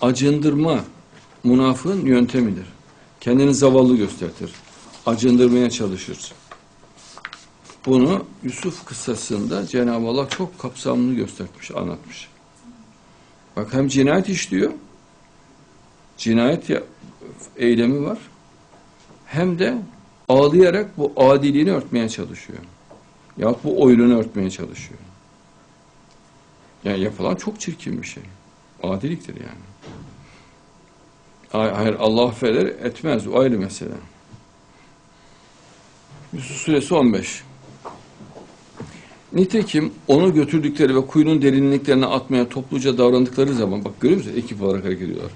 acındırma münafığın yöntemidir. Kendini zavallı göstertir. Acındırmaya çalışır. Bunu Yusuf kıssasında Cenab-ı Allah çok kapsamlı göstermiş, anlatmış. Bak hem cinayet işliyor, cinayet ya- eylemi var, hem de ağlayarak bu adiliğini örtmeye çalışıyor. Yahut bu oyununu örtmeye çalışıyor. Yani yapılan çok çirkin bir şey. Adiliktir yani. Hay- Hayır Allah affeder etmez. O ayrı mesele. Yusuf Suresi 15. Nitekim onu götürdükleri ve kuyunun derinliklerine atmaya topluca davrandıkları zaman bak görüyor musun? Ekip olarak hareket ediyorlar.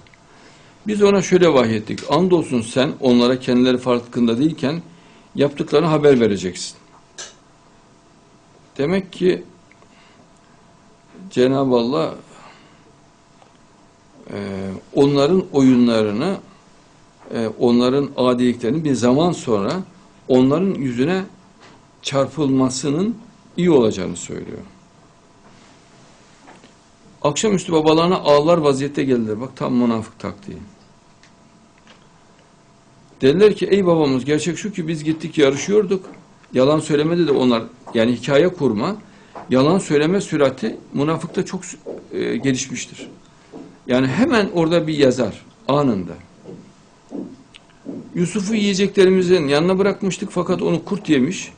Biz ona şöyle vahyettik. Andolsun sen onlara kendileri farkında değilken yaptıklarını haber vereceksin. Demek ki Cenab-ı Allah onların oyunlarını, e, onların adiliklerini bir zaman sonra onların yüzüne çarpılmasının iyi olacağını söylüyor. Akşamüstü babalarına ağlar vaziyette geldiler. Bak tam münafık taktiği. Dediler ki ey babamız gerçek şu ki biz gittik yarışıyorduk. Yalan söylemedi de onlar yani hikaye kurma, yalan söyleme sürati münafıkta çok e, gelişmiştir. Yani hemen orada bir yazar anında. Yusuf'u yiyeceklerimizin yanına bırakmıştık fakat onu kurt yemiş.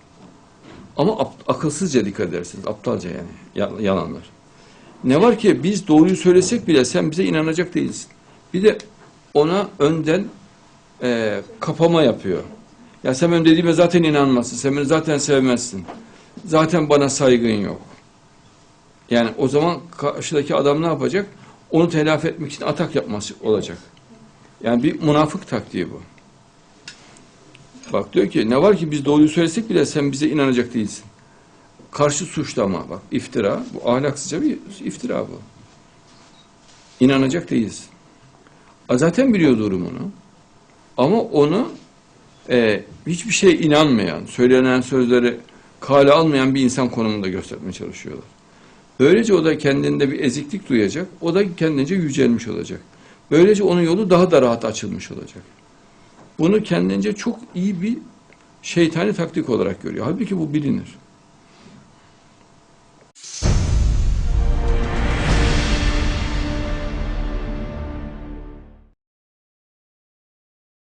Ama akılsızca dikkat edersiniz. Aptalca yani ya- yalanlar. Ne var ki biz doğruyu söylesek bile sen bize inanacak değilsin. Bir de ona önden e, kapama yapıyor. Ya sen benim dediğime zaten inanmazsın. Sen beni zaten sevmezsin. Zaten bana saygın yok. Yani o zaman karşıdaki adam ne yapacak? Onu telafi etmek için atak yapması olacak. Yani bir münafık taktiği bu. Bak diyor ki ne var ki biz doğruyu söylesek bile sen bize inanacak değilsin. Karşı suçlama bak iftira bu ahlaksızca bir iftira bu. İnanacak değilsin. A, Zaten biliyor durumunu. Ama onu e, hiçbir şeye inanmayan, söylenen sözleri kale almayan bir insan konumunda göstermeye çalışıyorlar. Böylece o da kendinde bir eziklik duyacak, o da kendince yücelmiş olacak. Böylece onun yolu daha da rahat açılmış olacak. Bunu kendince çok iyi bir şeytani taktik olarak görüyor. Halbuki bu bilinir.